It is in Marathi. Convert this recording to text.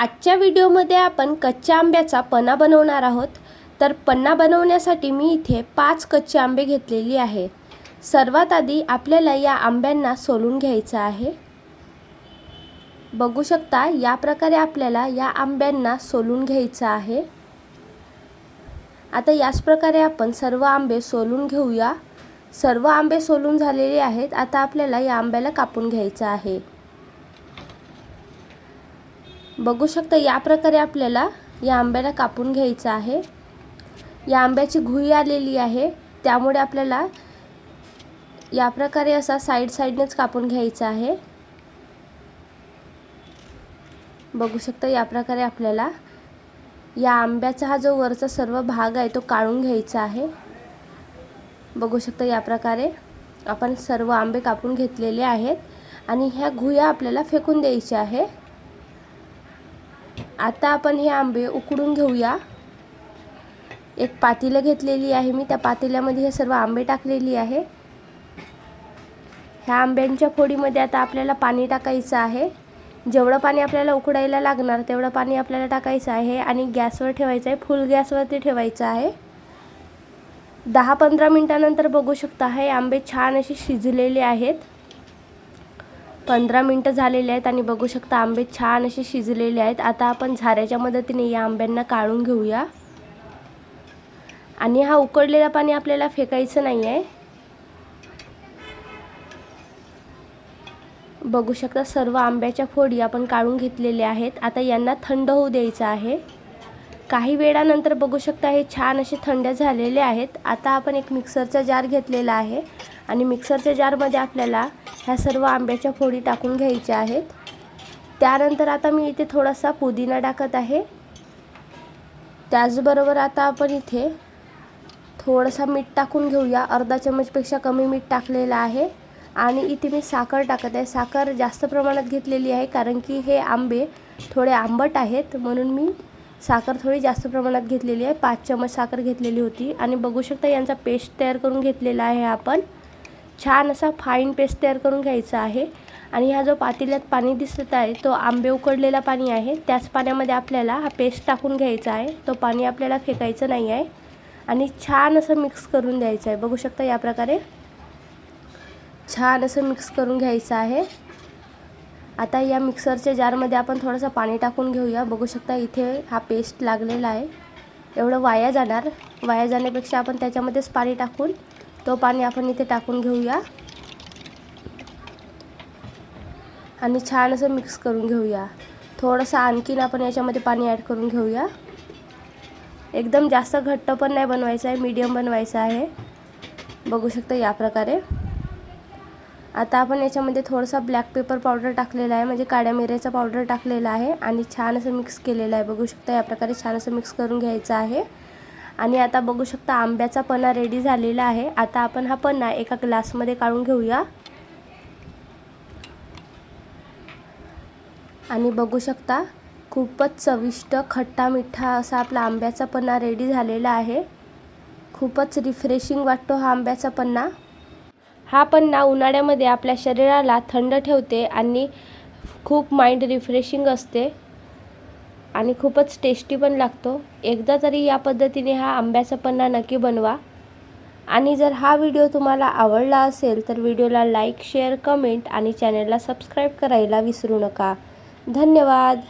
आजच्या व्हिडिओमध्ये आपण कच्च्या आंब्याचा पन्ना बनवणार आहोत. तर पन्ना बनवण्यासाठी मी इथे पाच कच्चे आंबे घेतलेली आहे. सर्वात आधी आपल्याला या आंब्यांना सोलून घ्यायचं आहे. बघू शकता या प्रकारे आपल्याला या आंब्यांना सोलून घ्यायचं आहे. आता याच प्रकारे आपण सर्व आंबे सोलून घेऊया. सर्व आंबे सोलून झालेले आहेत. आता आपल्याला या आंब्याला कापून घ्यायचं आहे. बघू शकता या प्रकारे आपल्याला या आंब्याला कापून घ्यायचं आहे. या आंब्याची घुई आलेली आहे. त्यामुळे आपल्याला या प्रकारे असा साईड साईडनेच कापून घ्यायचं आहे. बघू शकता या प्रकारे आपल्याला या आंब्याचा हा जो वरचा सर्व भाग आहे तो काढून घ्यायचा आहे. बघू शकता या प्रकारे आपण सर्व आंबे कापून घेतलेले आहेत. आणि ह्या घुया आपल्याला फेकून द्यायच्या आहे. आता आपण हे आंबे उकडून घेऊया. एक पातेलं घेतलेली आहे मी. त्या पातेल्यामध्ये हे सर्व आंबे टाकलेली आहे. ह्या आंब्यांच्या फोडीमध्ये आता आपल्याला पाणी टाकायचं आहे. जेवढं पाणी आपल्याला उकडायला लागणार तेवढं पाणी आपल्याला टाकायचं आहे आणि गॅसवर ठेवायचं आहे. फुल गॅसवरती ठेवायचं आहे. दहा पंधरा मिनटानंतर बघू शकता हे आंबे छान असे शिजलेले आहेत. पंधरा मिनटं झालेले आहेत आणि बघू शकता आंबे छान असे शिजलेले आहेत. आता आपण झाऱ्याच्या मदतीने या आंब्यांना काढून घेऊया. आणि हा उकडलेला पाणी आपल्याला फेकायचं नाही आहे बघू शकता सर्व आंब्याच्या फोडी आपण काढून घेतलेल्या आहेत. आता यांना थंड होऊ द्यायचं आहे. काही वेळानंतर बघू शकता हे छान असे थंड झालेले आहेत. आता आपण एक मिक्सरचा जार घेतलेला आहे. आणि मिक्सरच्या जारमध्ये आपल्याला ह्या सर्व आंब्याच्या फोडी टाकून घ्यायच्या आहेत. त्यानंतर आता मी इथे थोडासा पुदिना टाकत आहे. त्याचबरोबर आता आपण इथे थोडासा मीठ टाकून घेऊया. अर्धा चमचपेक्षा कमी मीठ टाकलेलं आहे. आणि इथे मी साखर टाकत आहे. साखर जास्त प्रमाणात घेतलेली आहे कारण की हे आंबे थोडे आंबट आहेत. म्हणून मी साखर थोडी जास्त प्रमाणात घेतलेली आहे. पाच चमच साखर घेतलेली होती. आणि बघू शकता यांचा पेस्ट तयार करून घेतलेला आहे आपण. छान असा फाईन पेस्ट तयार करून घ्यायचा आहे. आणि हा जो पातेल्यात पाणी दिसत आहे तो आंबे उकडलेला पाणी आहे. त्याच पाण्यामध्ये आपल्याला हा पेस्ट टाकून घ्यायचा आहे. तो पाणी आपल्याला फेकायचं नाही आहे. आणि छान असं मिक्स करून द्यायचं आहे. बघू शकता या प्रकारे. छान असं मिक्स करून घ्यायचं आहे. आता या मिक्सरच्या जारमध्ये आपण थोडंसं पाणी टाकून घेऊया. बघू शकता इथे हा पेस्ट लागलेला आहे. एवढं वाया जाणार. वाया जाण्यापेक्षा आपण त्याच्यामध्येच पाणी टाकून तो पाणी आपण इथे टाकून घेऊया. आणि छान असं मिक्स करून घेऊया. थोडंसं आणखीन आपण याच्यामध्ये पाणी ॲड करून घेऊया. एकदम जास्त घट्ट पण नाही बनवायचं आहे मीडियम बनवायचं आहे. बघू शकता या प्रकारे. आता आपण याच्यामध्ये थोडासा ब्लॅक पेपर पावडर टाकलेला आहे म्हणजे काळ्या मिऱ्याचा पावडर टाकलेला आहे. आणि छान असं मिक्स केलेलं आहे. बघू शकता या प्रकारे छान असं मिक्स करून घ्यायचं आहे. आणि आता बघू शकता आंब्याचा पन्हा रेडी झालेला आहे. आता आपण हा पन्ना एका ग्लासमध्ये काढून घेऊया. आणि बघू शकता खूपच चविष्ट खट्टा मिठा असा आपला आंब्याचा पन्हा रेडी झालेला आहे. खूपच रिफ्रेशिंग वाटतो हा आंब्याचा पन्ना. हा पन्ना उन्हाळ्यामध्ये आपल्या शरीराला थंड ठेवते आणि खूप माइंड रिफ्रेशिंग असते. आणि खूपच टेस्टी पण लागतो. एकदा तरी या पद्धतीने हा आंब्याचा पन्ना नक्की बनवा. आणि जर हा व्हिडिओ तुम्हाला आवडला असेल तर व्हिडिओला लाईक शेअर कमेंट आणि चॅनलला सबस्क्राईब करायला विसरू नका. धन्यवाद!